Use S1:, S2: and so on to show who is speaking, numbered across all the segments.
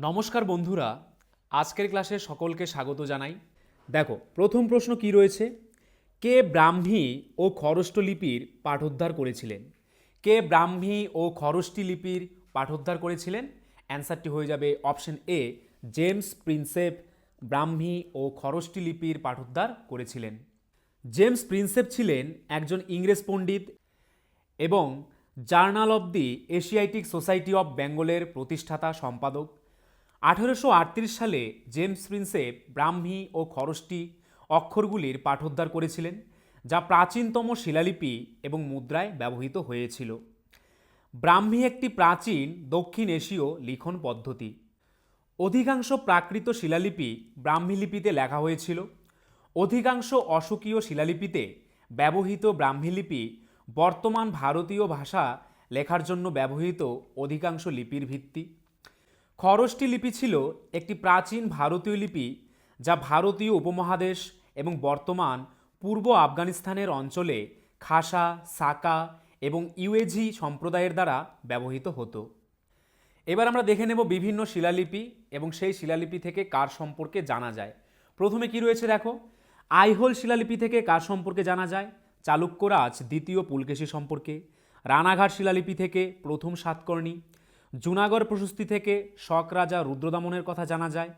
S1: নমস্কার বন্ধুরা, আজকের ক্লাসে সকলকে স্বাগত জানাই। দেখো, প্রথম প্রশ্ন কি রয়েছে? কে ব্রাহ্মী ও খরষ্ট লিপির পাঠোদ্ধার করেছিলেন? কে ব্রাহ্মী ও খরষ্টি লিপির পাঠোদ্ধার করেছিলেন? অ্যান্সারটি হয়ে যাবে option A, James Prinsep Brahmi ও খরষ্টি লিপির পাঠোদ্ধার করেছিলেন। জেমস প্রিন্সেপ ছিলেন একজন ইংরেজ পণ্ডিত এবং journal of the Asiatic Society of বেঙ্গলের প্রতিষ্ঠাতা সম্পাদক। আঠেরোশো আটত্রিশ সালে জেমস প্রিন্সেপ ব্রাহ্মী ও খরষ্টি অক্ষরগুলির পাঠোদ্ধার করেছিলেন, যা প্রাচীনতম শিলালিপি এবং মুদ্রায় ব্যবহৃত হয়েছিল। ব্রাহ্মী একটি প্রাচীন দক্ষিণ এশীয় লিখন পদ্ধতি। অধিকাংশ প্রাকৃত শিলালিপি ব্রাহ্মী লিপিতে লেখা হয়েছিল। অধিকাংশ অশোকীয় শিলালিপিতে ব্যবহৃত ব্রাহ্মী লিপি বর্তমান ভারতীয় ভাষা লেখার জন্য ব্যবহৃত অধিকাংশ লিপির ভিত্তি। খরষ্টি লিপি ছিল একটি প্রাচীন ভারতীয় লিপি যা ভারতীয় উপমহাদেশ এবং বর্তমান পূর্ব আফগানিস্তানের অঞ্চলে খাসা, সাকা এবং ইউএজি সম্প্রদায়ের দ্বারা ব্যবহৃত হতো। এবার আমরা দেখে নেব বিভিন্ন শিলালিপি এবং সেই শিলালিপি থেকে কার সম্পর্কে জানা যায়। প্রথমে কি রয়েছে দেখো? আইহোল শিলালিপি থেকে কার সম্পর্কে জানা যায়? চালুক্যরাজ দ্বিতীয় পুলকেশী সম্পর্কে। রানাঘাট শিলালিপি থেকে প্রথম সাতকর্ণী। জুনাগড় প্রশস্তি থেকে শক রাজা রুদ্রদামনের কথা জানা যায়।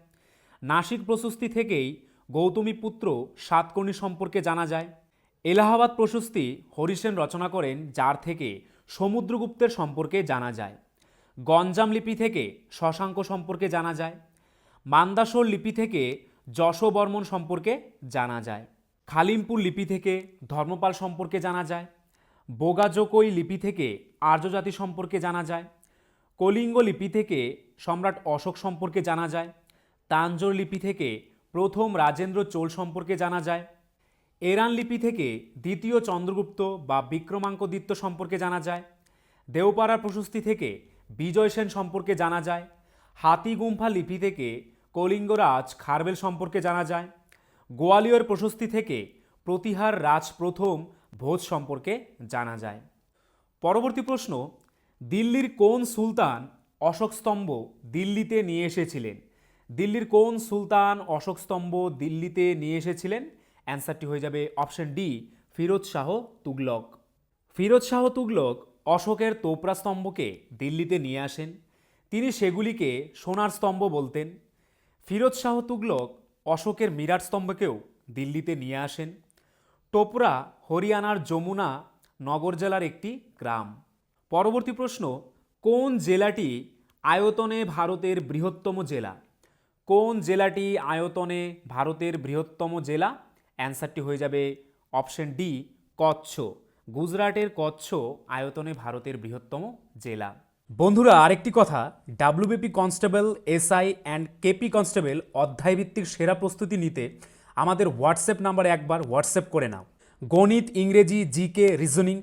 S1: নাসিক প্রশস্তি থেকেই গৌতমী পুত্র সাতকর্ণী সম্পর্কে জানা যায়। এলাহাবাদ প্রশস্তি হরিসেন রচনা করেন, যার থেকে সমুদ্রগুপ্তের সম্পর্কে জানা যায়। গঞ্জাম লিপি থেকে শশাঙ্ক সম্পর্কে জানা যায়। মান্দাসোর লিপি থেকে যশবর্মন সম্পর্কে জানা যায়। খালিমপুর লিপি থেকে ধর্মপাল সম্পর্কে জানা যায়। বোগাজোকই লিপি থেকে আর্যজাতি সম্পর্কে জানা যায়। কলিঙ্গ লিপি থেকে সম্রাট অশোক সম্পর্কে জানা যায়, তাঞ্জোর লিপি থেকে প্রথম রাজেন্দ্র চোল সম্পর্কে জানা যায়, এরান লিপি থেকে দ্বিতীয় চন্দ্রগুপ্ত বা বিক্রমাঙ্কদিত্য সম্পর্কে জানা যায় দেওপাড়া প্রশস্তি থেকে বিজয় সেন সম্পর্কে জানা যায়, হাতিগুম্ফা লিপি থেকে কলিঙ্গরাজ খারবেল সম্পর্কে জানা যায়, গোয়ালিয়র প্রশস্তি থেকে প্রতিহার রাজ প্রথম ভোজ সম্পর্কে জানা যায়। পরবর্তী প্রশ্ন দিল্লির কোন সুলতান অশোক স্তম্ভ দিল্লিতে নিয়ে এসেছিলেন? দিল্লির কোন সুলতান অশোক স্তম্ভ দিল্লিতে নিয়ে এসেছিলেন? অ্যান্সারটি হয়ে যাবে অপশন ডি, ফিরোজ শাহ তুগলক। ফিরোজ শাহ তুগলক অশোকের তোপরা স্তম্ভকে দিল্লিতে নিয়ে আসেন। তিনি সেগুলিকে সোনার স্তম্ভ বলতেন। ফিরোজ শাহ তুগলক অশোকের মিরাট স্তম্ভকেও দিল্লিতে নিয়ে আসেন। টোপরা হরিয়ানার যমুনা নগর জেলার একটি গ্রাম। পরবর্তী প্রশ্ন, কোন জেলাটি আয়তনে ভারতের বৃহত্তম জেলা? কোন জেলাটি আয়তনে ভারতের বৃহত্তম জেলা? অ্যান্সারটি হয়ে যাবে অপশন ডি, কচ্ছ। গুজরাটের কচ্ছ আয়তনে ভারতের বৃহত্তম জেলা। বন্ধুরা, আরেকটি কথা, WBP constable, SI and KP constable অধ্যায়ভিত্তিক সেরা প্রস্তুতি নিতে আমাদের হোয়াটসঅ্যাপ নাম্বারে একবার হোয়াটসঅ্যাপ করে নাও। গণিত, ইংরেজি, জিকে, রিজনিং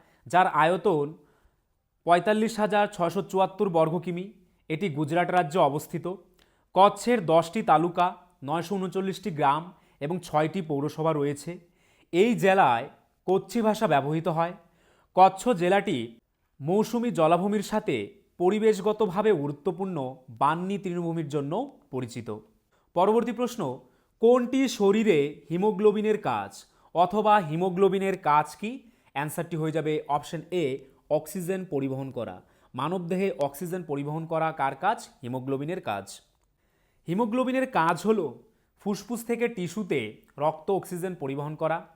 S1: যার আয়তন পঁয়তাল্লিশ হাজার ছশো চুয়াত্তর বর্গ কিমি। এটি গুজরাট রাজ্যে অবস্থিত। কচ্ছের দশটি তালুকা, নয়শো উনচল্লিশটি গ্রাম এবং ছয়টি পৌরসভা রয়েছে। এই জেলায় কচ্ছি ভাষা ব্যবহৃত হয়। কচ্ছ জেলাটি মৌসুমি জলাভূমির সাথে পরিবেশগতভাবে গুরুত্বপূর্ণ বান্নি তৃণভূমির জন্য পরিচিত। পরবর্তী প্রশ্ন, কোনটি শরীরে হিমোগ্লোবিনের কাজ অথবা হিমোগ্লোবিনের কাজ কি? অ্যান্সারটি হয়ে যাবে অপশন এ, অক্সিজেন পরিবহন করা। মানবদেহে অক্সিজেন পরিবহন করা কার কাজ? হিমোগ্লোবিনের কাজ। হিমোগ্লোবিনের কাজ হলো ফুসফুস থেকে টিস্যুতে রক্ত অক্সিজেন পরিবহন করা।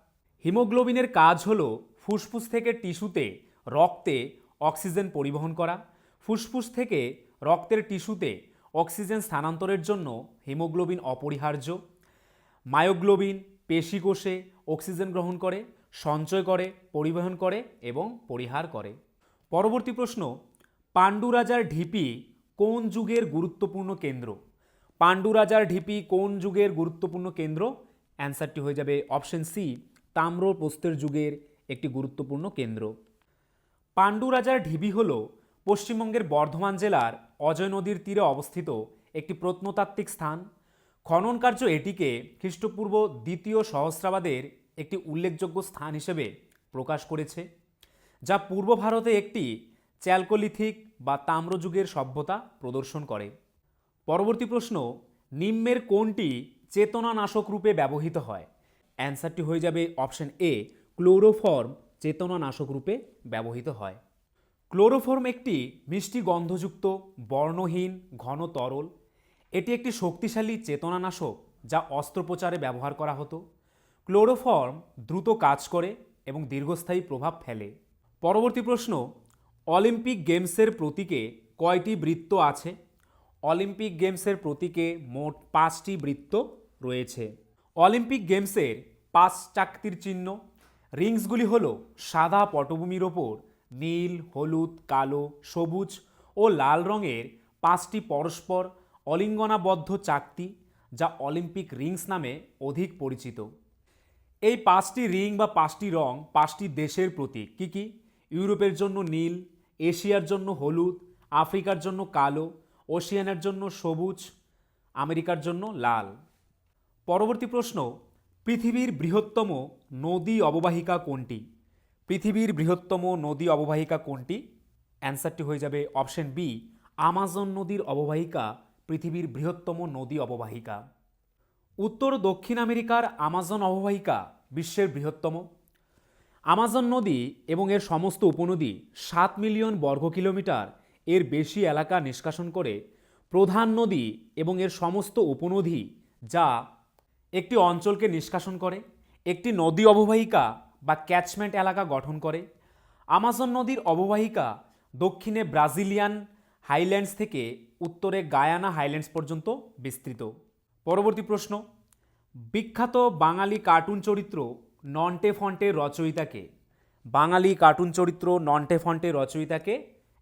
S1: হিমোগ্লোবিনের কাজ হলো ফুসফুস থেকে টিস্যুতে রক্তে অক্সিজেন পরিবহন করা। ফুসফুস থেকে রক্তের টিস্যুতে অক্সিজেন স্থানান্তরের জন্য হিমোগ্লোবিন অপরিহার্য। মায়োগ্লোবিন পেশিকোষে অক্সিজেন গ্রহণ করে। সঞ্চয় করে, পরিবহন করে এবং পরিহার করে। পরবর্তী প্রশ্ন পাণ্ডু রাজার ঢিপি কোন যুগের গুরুত্বপূর্ণ কেন্দ্র? পাণ্ডু রাজার ঢিপি কোন যুগের গুরুত্বপূর্ণ কেন্দ্র? অ্যান্সারটি হয়ে যাবে অপশন সি তাম্র প্রস্তর যুগের একটি গুরুত্বপূর্ণ কেন্দ্র। পাণ্ডু রাজার ঢিবি হল পশ্চিমবঙ্গের বর্ধমান জেলার অজয় নদীর তীরে অবস্থিত একটি প্রত্নতাত্ত্বিক স্থান। খনন কার্য এটিকে খ্রিস্টপূর্ব দ্বিতীয় সহস্রাবাদের একটি উল্লেখযোগ্য স্থান হিসেবে প্রকাশ করেছে, যা পূর্ব ভারতে একটি চ্যালকোলিথিক বা তাম্রযুগের সভ্যতা প্রদর্শন করে। পরবর্তী প্রশ্ন, নিম্নের কোনটি চেতনানাশক রূপে ব্যবহৃত হয়? অ্যান্সারটি হয়ে যাবে অপশন এ, ক্লোরোফর্ম চেতনানাশক রূপে ব্যবহৃত হয়। ক্লোরোফর্ম একটি মিষ্টি গন্ধযুক্ত, বর্ণহীন, ঘন তরল। এটি একটি শক্তিশালী চেতনানাশক যা অস্ত্রোপচারে ব্যবহার করা হতো। ক্লোরোফর্ম দ্রুত কাজ করে এবং দীর্ঘস্থায়ী প্রভাব ফেলে। পরবর্তী প্রশ্ন, অলিম্পিক গেমসের প্রতীকে কয়টি বৃত্ত আছে? অলিম্পিক গেমসের প্রতীকে মোট পাঁচটি বৃত্ত রয়েছে। অলিম্পিক গেমসের পাঁচ চাকতির চিহ্ন, রিংসগুলি হল সাদা পটভূমির ওপর নীল, হলুদ, কালো, সবুজ ও লাল রঙের পাঁচটি পরস্পর অলিঙ্গনাবদ্ধ চাকতি, যা অলিম্পিক রিংস নামে অধিক পরিচিত। এই পাঁচটি রিং বা পাঁচটি রং পাঁচটি দেশের প্রতীক। কী কী? ইউরোপের জন্য নীল, এশিয়ার জন্য হলুদ, আফ্রিকার জন্য কালো, ওশিয়ানের জন্য সবুজ, আমেরিকার জন্য লাল। পরবর্তী প্রশ্ন, পৃথিবীর বৃহত্তম নদী অববাহিকা কোনটি? পৃথিবীর বৃহত্তম নদী অববাহিকা কোনটি? অ্যান্সারটি হয়ে যাবে অপশন বি, আমাজন নদীর অববাহিকা, পৃথিবীর বৃহত্তম নদী অববাহিকা। উত্তর দক্ষিণ আমেরিকার আমাজন অববাহিকা বিশ্বের বৃহত্তম। আমাজন নদী এবং এর সমস্ত উপনদী সাত মিলিয়ন বর্গ কিলোমিটার এর বেশি এলাকা নিষ্কাশন করে প্রধান নদী এবং এর সমস্ত উপনদী যা একটি অঞ্চলকে নিষ্কাশন করে, একটি নদী অববাহিকা বা ক্যাচমেন্ট এলাকা গঠন করে। আমাজন নদীর অববাহিকা দক্ষিণে ব্রাজিলিয়ান হাইল্যান্ডস থেকে উত্তরে গায়ানা হাইল্যান্ডস পর্যন্ত বিস্তৃত। পরবর্তী প্রশ্ন। বিখ্যাত বাঙালি কার্টুন চরিত্র নন্টে ফন্টের রচয়িতাকে। বাঙালি কার্টুন চরিত্র নন্টে ফন্টের রচয়িতাকে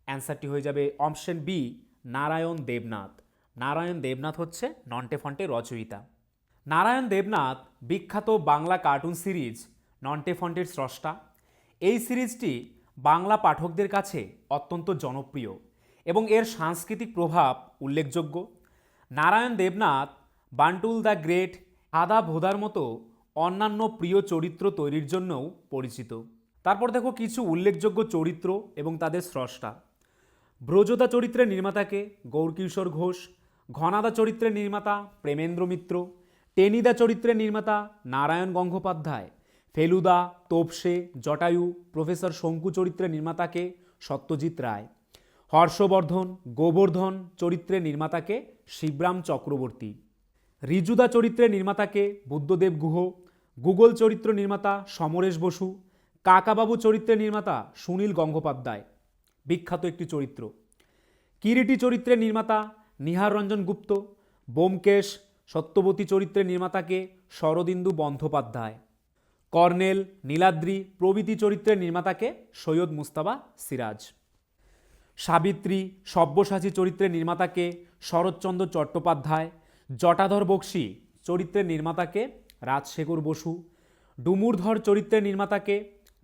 S1: অ্যান্সারটি হয়ে যাবে অপশন বি, নারায়ণ দেবনাথ। নারায়ণ দেবনাথ হচ্ছে নন্টে ফন্টের রচয়িতা। নারায়ণ দেবনাথ বিখ্যাত বাংলা কার্টুন সিরিজ নন্টে ফন্টের স্রষ্টা। এই সিরিজটি বাংলা পাঠকদের কাছে অত্যন্ত জনপ্রিয় এবং এর সাংস্কৃতিক প্রভাব উল্লেখযোগ্য। নারায়ণ দেবনাথ বান্টুল দ্য গ্রেট আদা ভোদার মতো অন্যান্য প্রিয় চরিত্র তৈরির জন্যও পরিচিত। তারপর দেখো কিছু উল্লেখযোগ্য চরিত্র এবং তাদের স্রষ্টা। ব্রজদা চরিত্রের নির্মাতাকে গৌরকিশোর ঘোষ, ঘনাদা চরিত্রের নির্মাতা প্রেমেন্দ্র মিত্র, টেনিদা চরিত্রের নির্মাতা নারায়ণ গঙ্গোপাধ্যায়, ফেলুদা, তোপসে, জটায়ু, প্রফেসর শঙ্কু চরিত্রের নির্মাতাকে সত্যজিৎ রায়, হর্ষবর্ধন, গোবর্ধন চরিত্রের নির্মাতাকে শিবরাম চক্রবর্তী। রিজুদা চরিত্রের নির্মাতাকে বুদ্ধদেব গুহ, গুগল চরিত্র নির্মাতা সমরেশ বসু, কাকাবাবু চরিত্রের নির্মাতা সুনীল গঙ্গোপাধ্যায়। বিখ্যাত একটি চরিত্র। কিরিটি চরিত্রের নির্মাতা নিহার রঞ্জন গুপ্ত, বোমকেশ সত্যবতী চরিত্রের নির্মাতাকে শরদিন্দু বন্দ্যোপাধ্যায়। কর্নেল নীলাদ্রি প্রভৃতি চরিত্রের নির্মাতাকে সৈয়দ মুস্তাবা সিরাজ। সাবিত্রী সব্যসাচী চরিত্রের নির্মাতাকে শরৎচন্দ্র চট্টোপাধ্যায় জটাধর বক্সী চরিত্রের নির্মাতাকে রাজশেখর বসু, ডুমুরধর চরিত্রের নির্মাতাকে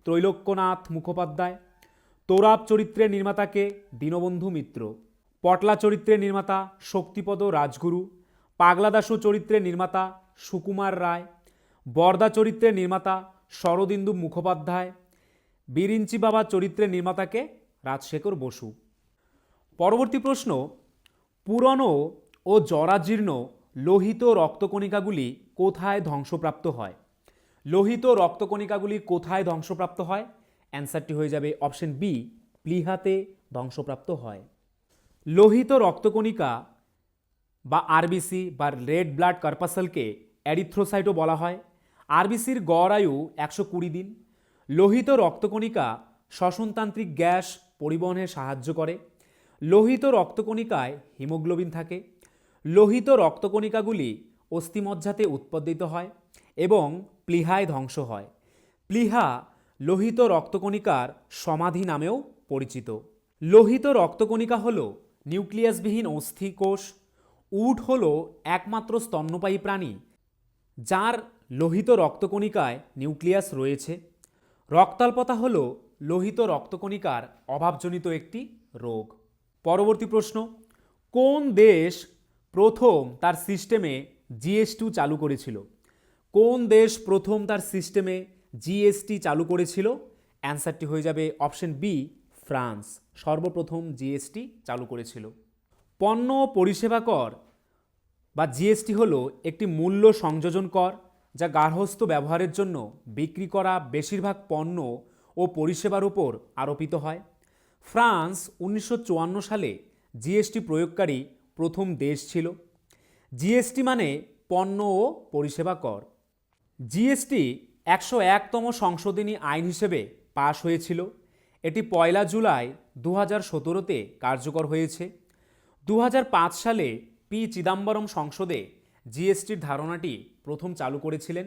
S1: ত্রৈলোক্যনাথ মুখোপাধ্যায়, তোরাব চরিত্রের নির্মাতাকে দীনবন্ধু মিত্র, পটলা চরিত্রের নির্মাতা শক্তিপদ রাজগুরু, পাগলাদাসু চরিত্রের নির্মাতা সুকুমার রায়, বরদা চরিত্রের নির্মাতা শরদিন্দু মুখোপাধ্যায় বিরিঞ্চি বাবা চরিত্রের নির্মাতাকে রাজশেখর বসু। পরবর্তী প্রশ্ন, পুরনো ও জরাজীর্ণ লোহিত রক্তকণিকাগুলি কোথায় ধ্বংসপ্রাপ্ত হয়? লোহিত রক্তকণিকাগুলি কোথায় ধ্বংসপ্রাপ্ত হয়? অ্যান্সারটি হয়ে যাবে অপশন বি, প্লিহাতে ধ্বংসপ্রাপ্ত হয়। লোহিত রক্তকণিকা বা আরবিসি বা রেড ব্লাড কার্পাসেলকে অ্যারিথ্রোসাইটও বলা হয়। আরবিসির গড় আয়ু একশো কুড়ি দিন। লোহিত রক্তকণিকা শ্বসনতান্ত্রিক গ্যাস পরিবহনে সাহায্য করে। লোহিত রক্তকণিকায় হিমোগ্লোবিন থাকে। লোহিত রক্তকণিকাগুলি অস্থিমজ্জাতে উৎপাদিত হয় এবং প্লিহায় ধ্বংস হয়। প্লিহা লোহিত রক্তকণিকার সমাধি নামেও পরিচিত। লোহিত রক্তকণিকা হল নিউক্লিয়াসবিহীন অস্থি কোষ। উট হল একমাত্র স্তন্যপায়ী প্রাণী, যার লোহিত রক্তকণিকায় নিউক্লিয়াস রয়েছে। রক্তাল্পতা হল লোহিত রক্তকণিকার অভাবজনিত একটি রোগ। পরবর্তী প্রশ্ন, কোন দেশ প্রথম তার সিস্টেমে জিএসটি চালু করেছিল। কোন দেশ প্রথম তার সিস্টেমে জিএসটি চালু করেছিল? অ্যান্সারটি হয়ে যাবে অপশন বি, ফ্রান্স। সর্বপ্রথম জিএসটি চালু করেছিল। পণ্য পরিষেবা কর বা জিএসটি হলো একটি মূল্য সংযোজন কর যা গার্হস্থ্য ব্যবহারের জন্য বিক্রি করা বেশিরভাগ পণ্য ও পরিষেবার উপর আরোপিত হয়। ফ্রান্স উনিশশো চুয়ান্ন সালে জিএসটি প্রয়োগকারী প্রথম দেশ ছিল। জিএসটি মানে পণ্য ও পরিষেবা কর। জিএসটি একশো একতম সংশোধনী আইন হিসেবে পাশ হয়েছিল। এটি পয়লা জুলাই দু হাজার সতেরোতে কার্যকর হয়েছে। দু হাজার পাঁচ সালে পি চিদাম্বরম সংসদে জিএসটির ধারণাটি প্রথম চালু করেছিলেন।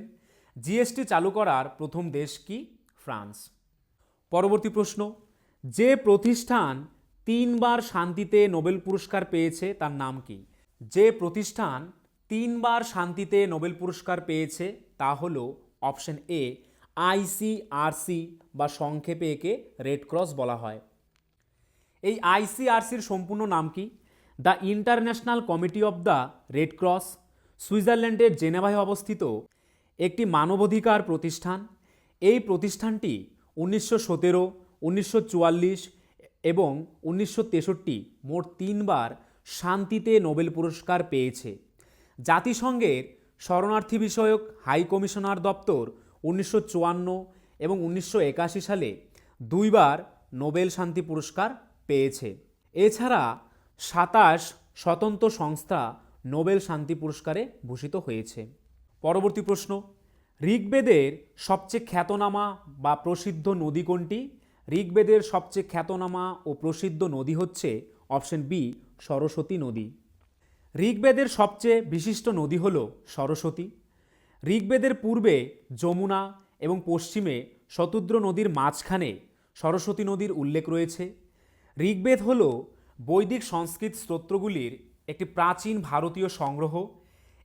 S1: জিএসটি চালু করার প্রথম দেশ কি? ফ্রান্স। পরবর্তী প্রশ্ন, যে প্রতিষ্ঠান তিনবার শান্তিতে নোবেল পুরস্কার পেয়েছে তার নাম কি? যে প্রতিষ্ঠান তিনবার শান্তিতে নোবেল পুরস্কার পেয়েছে তা হল অপশন এ আইসিআরসি বা সংক্ষেপে একে রেড ক্রস বলা হয়। এই আইসিআরসির সম্পূর্ণ নাম কি? The International Committee of the Red Cross, সুইজারল্যান্ডের জেনেভায় অবস্থিত একটি মানবাধিকার প্রতিষ্ঠান। এই প্রতিষ্ঠানটি উনিশশো সতেরো, উনিশশো চুয়াল্লিশ এবং উনিশশো তেষট্টি মোট তিনবার শান্তিতে নোবেল পুরস্কার পেয়েছে। জাতিসংঘের শরণার্থী বিষয়ক হাই কমিশনার দপ্তর উনিশশো চুয়ান্ন এবং উনিশশো একাশি সালে দুইবার নোবেল শান্তি পুরস্কার পেয়েছে। এছাড়া সাতাশ স্বতন্ত্র সংস্থা নোবেল শান্তি পুরস্কারে ভূষিত হয়েছে। পরবর্তী প্রশ্ন, ঋগ্বেদের সবচেয়ে খ্যাতনামা বা প্রসিদ্ধ নদী কোনটি? ঋগ্বেদের সবচেয়ে খ্যাতনামা ও প্রসিদ্ধ নদী হচ্ছে অপশন বি, সরস্বতী নদী। ঋগ্বেদের সবচেয়ে বিশিষ্ট নদী হল সরস্বতী। ঋগ্বেদের পূর্বে যমুনা এবং পশ্চিমে শতুদ্র নদীর মাঝখানে সরস্বতী নদীর উল্লেখ রয়েছে। ঋগ্বেদ হল বৈদিক সংস্কৃত স্তোত্রগুলির একটি প্রাচীন ভারতীয় সংগ্রহ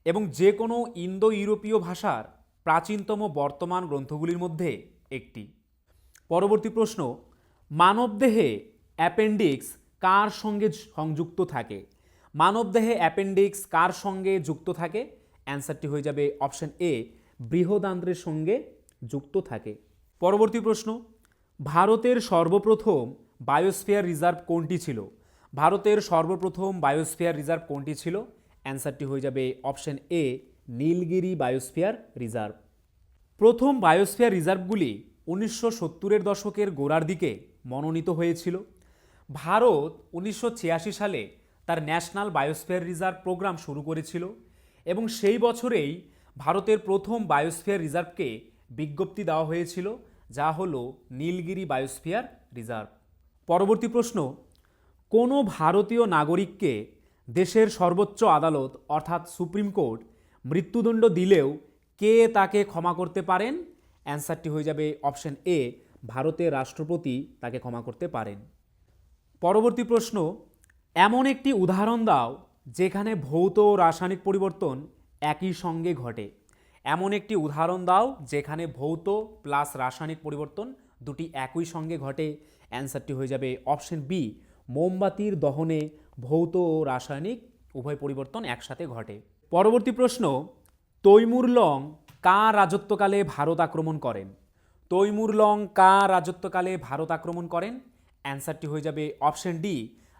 S1: এবং যে কোনো ইন্দো ইউরোপীয় ভাষার প্রাচীনতম বর্তমান গ্রন্থগুলির মধ্যে একটি। পরবর্তী প্রশ্ন, মানবদেহে অ্যাপেন্ডিক্স কার সঙ্গে সংযুক্ত থাকে? মানবদেহে অ্যাপেন্ডিক্স কার সঙ্গে যুক্ত থাকে? অ্যান্সারটি হয়ে যাবে অপশন এ, বৃহদান্ত্রের সঙ্গে যুক্ত থাকে। পরবর্তী প্রশ্ন, ভারতের সর্বপ্রথম বায়োস্ফিয়ার রিজার্ভ কোনটি ছিল? ভারতের সর্বপ্রথম বায়োস্ফিয়ার রিজার্ভ কোনটি ছিল? অ্যান্সারটি হয়ে যাবে option A, Nilgiri biosphere reserve. প্রথম বায়োস্ফিয়ার রিজার্ভগুলি উনিশশো সত্তরের দশকের গোড়ার দিকে মনোনীত হয়েছিল। ভারত উনিশশো ছিয়াশি সালে তার ন্যাশনাল বায়োস্ফিয়ার রিজার্ভ প্রোগ্রাম শুরু করেছিল এবং সেই বছরেই ভারতের প্রথম বায়োস্ফিয়ার রিজার্ভকে বিজ্ঞপ্তি দেওয়া হয়েছিল, যা হল নীলগিরি বায়োস্ফিয়ার রিজার্ভ। পরবর্তী প্রশ্ন, কোনো ভারতীয় নাগরিককে দেশের সর্বোচ্চ আদালত, অর্থাৎ সুপ্রিম কোর্ট, মৃত্যুদণ্ড দিলেও কে তাকে ক্ষমা করতে পারেন? অ্যান্সারটি হয়ে যাবে অপশন এ, ভারতের রাষ্ট্রপতি তাকে ক্ষমা করতে পারেন। পরবর্তী প্রশ্ন, এমন একটি উদাহরণ দাও যেখানে ভৌত ও রাসায়নিক পরিবর্তন একই সঙ্গে ঘটে। এমন একটি উদাহরণ দাও যেখানে ভৌত প্লাস রাসায়নিক পরিবর্তন দুটি একই সঙ্গে ঘটে। অ্যান্সারটি হয়ে যাবে অপশন বি, মোমবাতির দহনে ভৌত ও রাসায়নিক উভয় পরিবর্তন একসাথে ঘটে। পরবর্তী প্রশ্ন, তৈমুর লং কার রাজত্বকালে ভারত আক্রমণ করেন? তৈমুরলং কার রাজত্বকালে ভারত আক্রমণ করেন? অ্যান্সারটি হয়ে যাবে অপশন ডি,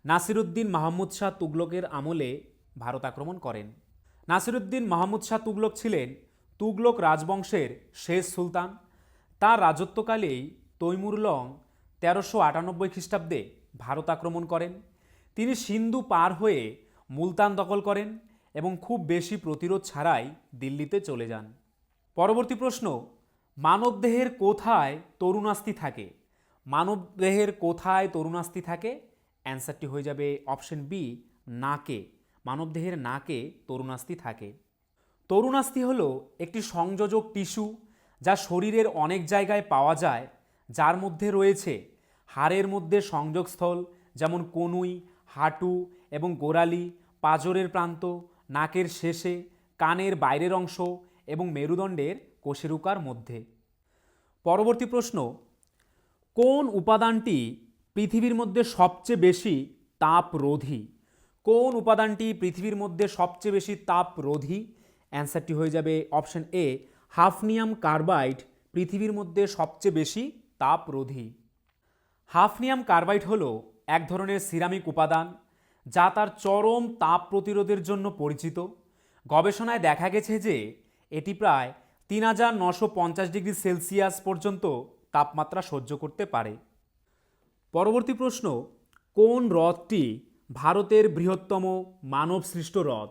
S1: নাসিরুদ্দিন মাহমুদ শাহ তুগলকের আমলে ভারত আক্রমণ করেন। নাসিরুদ্দিন মাহমুদ শাহ তুগলক ছিলেন তুগলক রাজবংশের শেষ সুলতান। তার রাজত্বকালেই তৈমুরলং তেরোশো আটানব্বই খ্রিস্টাব্দে ভারত আক্রমণ করেন। তিনি সিন্ধু পার হয়ে মুলতান দখল করেন এবং খুব বেশি প্রতিরোধ ছাড়াই দিল্লিতে চলে যান। পরবর্তী প্রশ্ন, মানবদেহের কোথায় তরুণাস্থি থাকে? মানবদেহের কোথায় তরুণাস্থি থাকে? অ্যান্সারটি হয়ে যাবে অপশন বি, নাকে। মানবদেহের নাকে তরুণাস্থি থাকে। তরুণাস্থি হলো একটি সংযোজক টিস্যু যা শরীরের অনেক জায়গায় পাওয়া যায়, যার মধ্যে রয়েছে হাড়ের মধ্যে সংযোগস্থল, যেমন কনুই, হাঁটু এবং গোড়ালি, পাজরের প্রান্ত, নাকের শেষে, কানের বাইরের অংশ এবং মেরুদণ্ডের কোষেরুকার মধ্যে। পরবর্তী প্রশ্ন, কোন উপাদানটি পৃথিবীর মধ্যে সবচেয়ে বেশি তাপরোধী? কোন উপাদানটি পৃথিবীর মধ্যে সবচেয়ে বেশি তাপরোধী? অ্যান্সারটি হয়ে যাবে অপশন এ, হাফনিয়াম কার্বাইড পৃথিবীর মধ্যে সবচেয়ে বেশি তাপরোধী। হাফনিয়াম কার্বাইড হল এক ধরনের সিরামিক উপাদান যা তার চরম তাপ প্রতিরোধের জন্য পরিচিত। গবেষণায় দেখা গেছে যে এটি প্রায় তিন হাজার নশো পঞ্চাশ ডিগ্রি সেলসিয়াস পর্যন্ত তাপমাত্রা সহ্য করতে পারে। পরবর্তী প্রশ্ন, কোন হ্রদটি ভারতের বৃহত্তম মানবসৃষ্ট হ্রদ?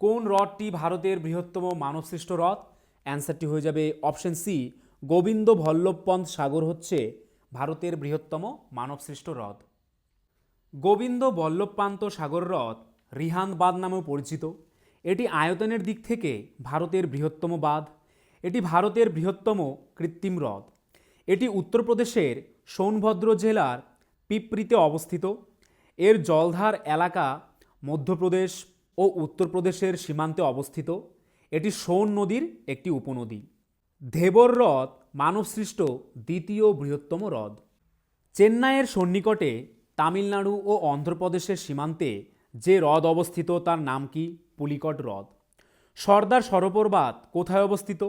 S1: কোন হ্রদটি ভারতের বৃহত্তম মানবসৃষ্ট হ্রদ? অ্যান্সারটি হয়ে যাবে অপশন সি গোবিন্দ ভল্লভপন্থ সাগর হচ্ছে ভারতের বৃহত্তম মানবসৃষ্ট হ্রদ। গোবিন্দ বল্লভপান্ত সাগর হ্রদ রিহান্দ বাঁধ নামেও পরিচিত। এটি আয়তনের দিক থেকে ভারতের বৃহত্তম বাঁধ। এটি ভারতের বৃহত্তম কৃত্রিম হ্রদ। এটি উত্তরপ্রদেশের সোনভদ্র জেলার পিপরিতে অবস্থিত। এর জলধার এলাকা মধ্যপ্রদেশ ও উত্তরপ্রদেশের সীমান্তে অবস্থিত। এটি সোন নদীর একটি উপনদী। ধেবর হ্রদ মানবসৃষ্ট দ্বিতীয় বৃহত্তম হ্রদ। চেন্নাইয়ের সন্নিকটে তামিলনাড়ু ও অন্ধ্রপ্রদেশের সীমান্তে যে হ্রদ অবস্থিত তার নাম কি? পুলিকট হ্রদ। সর্দার সরোবর বাঁধ কোথায় অবস্থিত?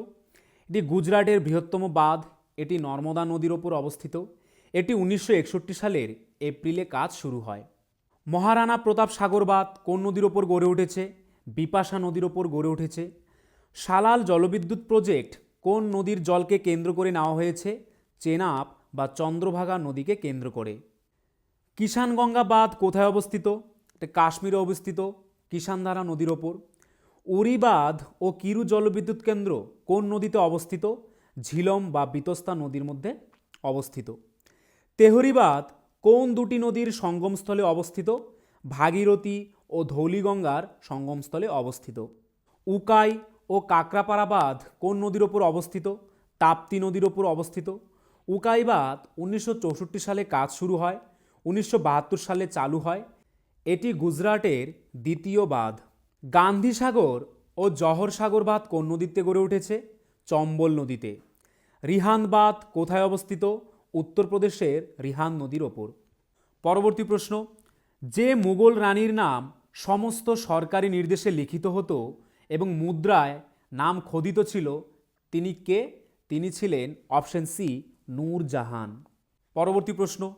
S1: এটি গুজরাটের বৃহত্তম বাঁধ। এটি নর্মদা নদীর ওপর অবস্থিত। এটি উনিশশো একষট্টি সালের এপ্রিলে কাজ শুরু হয়। মহারানা প্রতাপ সাগর বাঁধ কোন নদীর ওপর গড়ে উঠেছে? বিপাশা নদীর ওপর গড়ে উঠেছে। সালাল জলবিদ্যুৎ প্রজেক্ট কোন নদীর জলকে কেন্দ্র করে নেওয়া হয়েছে? চেনাব বা চন্দ্রভাগা নদীকে কেন্দ্র করে। কিষানগঙ্গা বাঁধ কোথায় অবস্থিত? এটা কাশ্মীরে অবস্থিত। কিষানধারা নদীর ওপর। উরি বাঁধ ও কিরু জলবিদ্যুৎ কেন্দ্র কোন নদীতে অবস্থিত? ঝিলম বা বিতস্তা নদীর মধ্যে অবস্থিত। তেহরি বাঁধ কোন দুটি নদীর সঙ্গমস্থলে অবস্থিত? ভাগীরথী ও ধৌলিগঙ্গার সঙ্গমস্থলে অবস্থিত। উকাই ও কাকরাপাড়া বাঁধ কোন নদীর ওপর অবস্থিত? তাপ্তি নদীর ওপর অবস্থিত। উকাই বাঁধ উনিশশো চৌষট্টি সালে কাজ শুরু হয়, উনিশশো বাহাত্তর সালে চালু হয়। এটি গুজরাটের দ্বিতীয় বাঁধ। গান্ধী সাগর ও জহর সাগর বাঁধ কোন নদীতে গড়ে উঠেছে? চম্বল নদীতে। রিহান বাঁধ কোথায় অবস্থিত? উত্তরপ্রদেশের রিহান নদীর ওপর। পরবর্তী প্রশ্ন, যে মুঘল রানীর নাম সমস্ত সরকারি নির্দেশে লিখিত হতো এবং মুদ্রায় নাম খোদিত ছিল, তিনি কে? তিনি ছিলেন অপশন সি, নূর জাহান। পরবর্তী প্রশ্ন,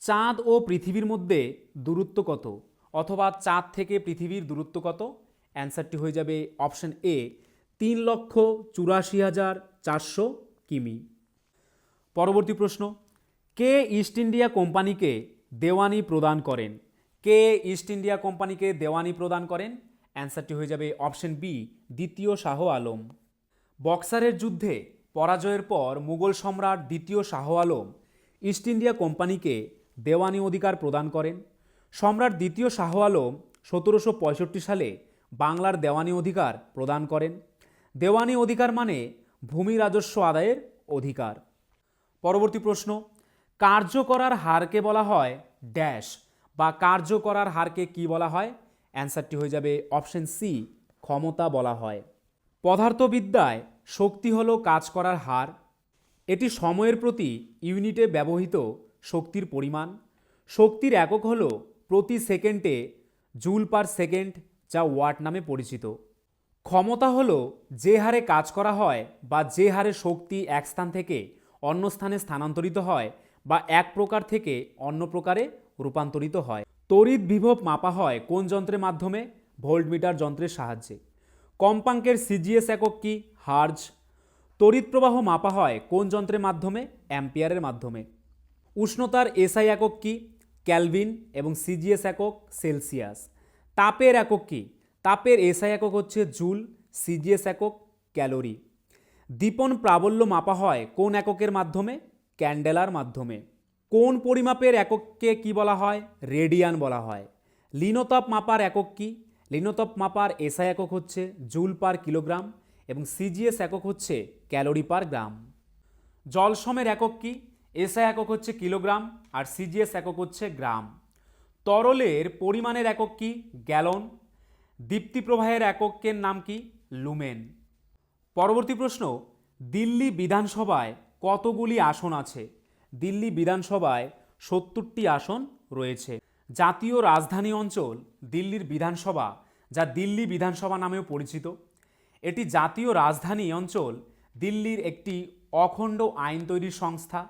S1: চাঁদ ও পৃথিবীর মধ্যে দূরত্ব কত? অথবা চাঁদ থেকে পৃথিবীর দূরত্ব কত? অ্যান্সারটি হয়ে যাবে অপশন এ, তিন লক্ষ চুরাশি হাজার চারশো কিমি। পরবর্তী প্রশ্ন, কে ইস্ট ইন্ডিয়া কোম্পানিকে দেওয়ানি প্রদান করেন? কে ইস্ট ইন্ডিয়া কোম্পানিকে দেওয়ানি প্রদান করেন? অ্যান্সারটি হয়ে যাবে অপশন বি, দ্বিতীয় শাহ আলম। বক্সারের যুদ্ধে পরাজয়ের পর মুঘল সম্রাট দ্বিতীয় শাহ আলম ইস্ট ইন্ডিয়া কোম্পানিকে দেওয়ানি অধিকার প্রদান করেন। সম্রাট দ্বিতীয় শাহ আলম সতেরোশো পঁয়ষট্টি সালে বাংলার দেওয়ানি অধিকার প্রদান করেন। দেওয়ানি অধিকার মানে ভূমি রাজস্ব আদায়ের অধিকার। পরবর্তী প্রশ্ন, কার্য করার হারকে বলা হয় ড্যাশ বা কার্য করার হারকে কি বলা হয়? অ্যান্সারটি হয়ে যাবে অপশন সি, ক্ষমতা বলা হয়। পদার্থবিদ্যায় শক্তি হলো কাজ করার হার। এটি সময়ের প্রতি ইউনিটে ব্যবহৃত শক্তির পরিমাণ। শক্তির একক হল প্রতি সেকেন্ডে জুল পার সেকেন্ড, যা ওয়াট নামে পরিচিত। ক্ষমতা হলো যে হারে কাজ করা হয় বা যে হারে শক্তি এক স্থান থেকে অন্য স্থানে স্থানান্তরিত হয় বা এক প্রকার থেকে অন্য প্রকারে রূপান্তরিত হয়। তড়িৎ বিভব মাপা হয় কোন যন্ত্রের মাধ্যমে? ভোল্টমিটার যন্ত্রের সাহায্যে। কম্পাঙ্কের সিজিএস একক কি? হার্জ। তড়িৎ প্রবাহ মাপা হয় কোন যন্ত্রের মাধ্যমে? অ্যাম্পিয়ারের মাধ্যমে। উষ্ণতার এসআই একক কি? ক্যালভিন এবং সিজিএস একক সেলসিয়াস। তাপের একক কি? তাপের এসআই একক হচ্ছে জুল, সিজিএস একক ক্যালোরি। দীপন প্রাবল্য মাপা হয় কোন এককের মাধ্যমে? ক্যান্ডেলার মাধ্যমে। কোন পরিমাপের একককে কি বলা হয়? রেডিয়ান বলা হয়। লিনোতাপ মাপার একক কি? লিনোতাপ মাপার এসআই একক হচ্ছে জুল পার কিলোগ্রাম এবং সিজিএস একক হচ্ছে ক্যালোরি পার গ্রাম। জলসমের একক কি? এসআই একক হচ্ছে কিলোগ্রাম আর সিজিএস একক হচ্ছে গ্রাম। তরলের পরিমাণের একক কি? গ্যালন। দীপ্তি প্রবাহের এককের নাম কি? লুমেন। পরবর্তী প্রশ্ন, দিল্লি বিধানসভায় কতগুলি আসন আছে? দিল্লি বিধানসভায় সত্তরটি আসন রয়েছে। জাতীয় রাজধানী অঞ্চল দিল্লির বিধানসভা, যা দিল্লি বিধানসভা নামেও পরিচিত। এটি জাতীয় রাজধানী অঞ্চল দিল্লির একটি অখণ্ড আইন তৈরির সংস্থা।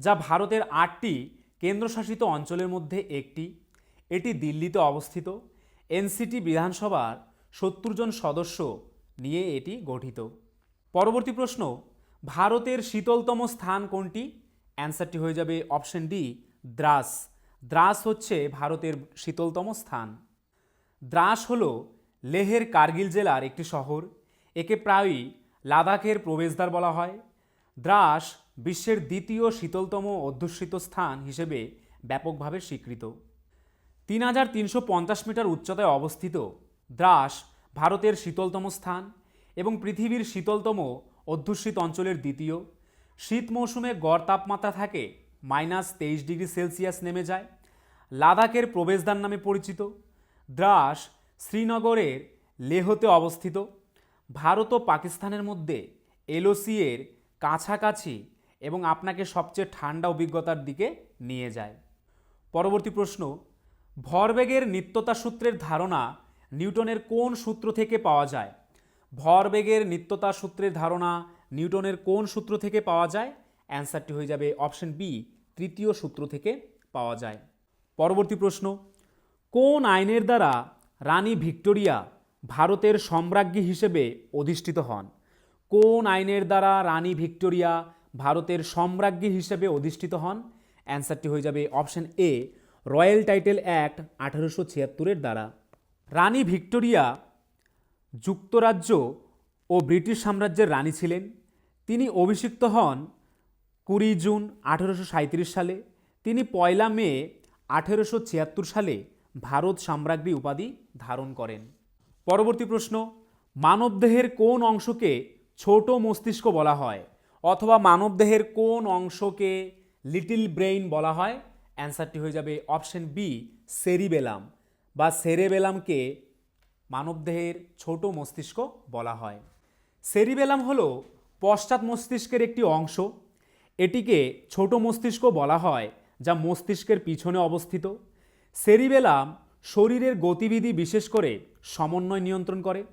S1: যা ভারতের আটটি কেন্দ্রশাসিত অঞ্চলের মধ্যে একটি। এটি দিল্লিতে অবস্থিত। এনসিটি বিধানসভার সত্তর জন সদস্য নিয়ে এটি গঠিত। পরবর্তী প্রশ্ন, ভারতের শীতলতম স্থান কোনটি? অ্যান্সারটি হয়ে যাবে অপশন ডি, দ্রাস। দ্রাস হচ্ছে ভারতের শীতলতম স্থান। দ্রাস হল লেহের কার্গিল জেলার একটি শহর। একে প্রায়ই লাদাখের প্রবেশদ্বার বলা হয়। দ্রাস বিশ্বের দ্বিতীয় শীতলতম অধ্যুষিত স্থান হিসেবে ব্যাপকভাবে স্বীকৃত। তিন হাজার তিনশো পঞ্চাশ মিটার উচ্চতায় অবস্থিত দ্রাস ভারতের শীতলতম স্থান এবং পৃথিবীর শীতলতম অধ্যুষিত অঞ্চলের দ্বিতীয়। শীত মৌসুমে গড় তাপমাত্রা থাকে মাইনাস তেইশ ডিগ্রি সেলসিয়াস নেমে যায়। লাদাখের প্রবেশদ্বার নামে পরিচিত। দ্রাস শ্রীনগরের লেহতে অবস্থিত। ভারত ও পাকিস্তানের মধ্যে এলওসি এর কাছাকাছি এবং আপনাকে সবচেয়ে ঠান্ডা অভিজ্ঞতার দিকে নিয়ে যায়। পরবর্তী প্রশ্ন, ভরবেগের নিত্যতা সূত্রের ধারণা নিউটনের কোন সূত্র থেকে পাওয়া যায়? ভরবেগের নিত্যতা সূত্রের ধারণা নিউটনের কোন সূত্র থেকে পাওয়া যায়? অ্যান্সারটি হয়ে যাবে অপশন বি, তৃতীয় সূত্র থেকে পাওয়া যায়। পরবর্তী প্রশ্ন, কোন আইনের দ্বারা রানী ভিক্টোরিয়া ভারতের সম্রাজ্ঞী হিসেবে অধিষ্ঠিত হন? কোন আইনের দ্বারা রানী ভিক্টোরিয়া ভারতের সম্রাজ্ঞী হিসেবে অধিষ্ঠিত হন। অ্যান্সারটি হয়ে যাবে option A royal title act আঠারোশো ছিয়াত্তরের দ্বারা। রানী ভিক্টোরিয়া যুক্তরাজ্য ও ব্রিটিশ সাম্রাজ্যের রানী ছিলেন। তিনি অভিষিক্ত হন কুড়ি জুন আঠেরোশো সালে। তিনি পয়লা মে আঠেরোশো ছিয়াত্তর সালে ভারত সাম্রাজ্ঞী উপাধি ধারণ করেন। পরবর্তী প্রশ্ন, মানবদেহের কোন অংশকে ছোট মস্তিষ্ক বলা হয়? অথবা মানবদেহের কোন অংশকে লিটল ব্রেইন বলা হয়? অ্যান্সারটি হয়ে যাবে অপশন বি, সেরিবেলাম বা সেরেবেলামকে মানবদেহের ছোট মস্তিষ্ক বলা হয়। সেরিবেলাম হলো পশ্চাৎ মস্তিষ্কের একটি অংশ। এটিকে ছোট মস্তিষ্ক বলা হয়, যা মস্তিষ্কের পিছনে অবস্থিত। সেরিবেলাম শরীরের গতিবিধি বিশেষ করে সমন্বয় নিয়ন্ত্রণ করে।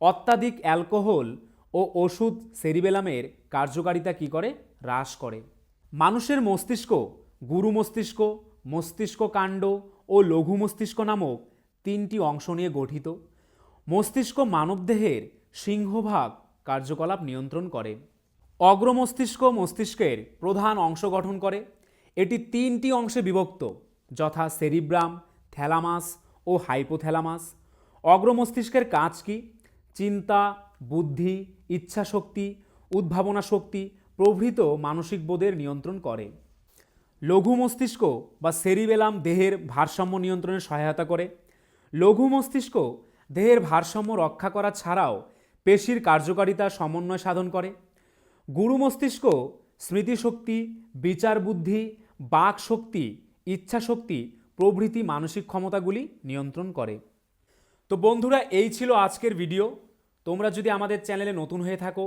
S1: অত্যাধিক অ্যালকোহল ও ওষুধ সেরিবেলামের কার্যকারিতা কী করে? হ্রাস করে। মানুষের মস্তিষ্ক, গুরু মস্তিষ্ক মস্তিষ্ক কাণ্ড ও লঘু মস্তিষ্ক নামক তিনটি অংশ নিয়ে গঠিত। মস্তিষ্ক মানবদেহের সিংহভাগ কার্যকলাপ নিয়ন্ত্রণ করে। অগ্রমস্তিষ্ক মস্তিষ্কের প্রধান অংশ গঠন করে। এটি তিনটি অংশে বিভক্ত, যথা সেরিব্রাম, থ্যালামাস ও হাইপোথ্যালামাস। অগ্রমস্তিষ্কের কাজ কি? চিন্তা, বুদ্ধি, ইচ্ছাশক্তি উদ্ভাবনা শক্তি প্রভৃত মানসিক বোধের নিয়ন্ত্রণ করে। লঘু মস্তিষ্ক বা সেরিবেলাম দেহের ভারসাম্য নিয়ন্ত্রণে সহায়তা করে। লঘু মস্তিষ্ক দেহের ভারসাম্য রক্ষা করা ছাড়াও পেশির কার্যকারিতা সমন্বয় সাধন করে। গুরু মস্তিষ্ক স্মৃতিশক্তি, বিচার বুদ্ধি, বাক শক্তি ইচ্ছাশক্তি প্রভৃতি মানসিক ক্ষমতাগুলি নিয়ন্ত্রণ করে। তো বন্ধুরা, এই ছিল আজকের ভিডিও। তোমরা যদি আমাদের চ্যানেলে নতুন হয়ে থাকো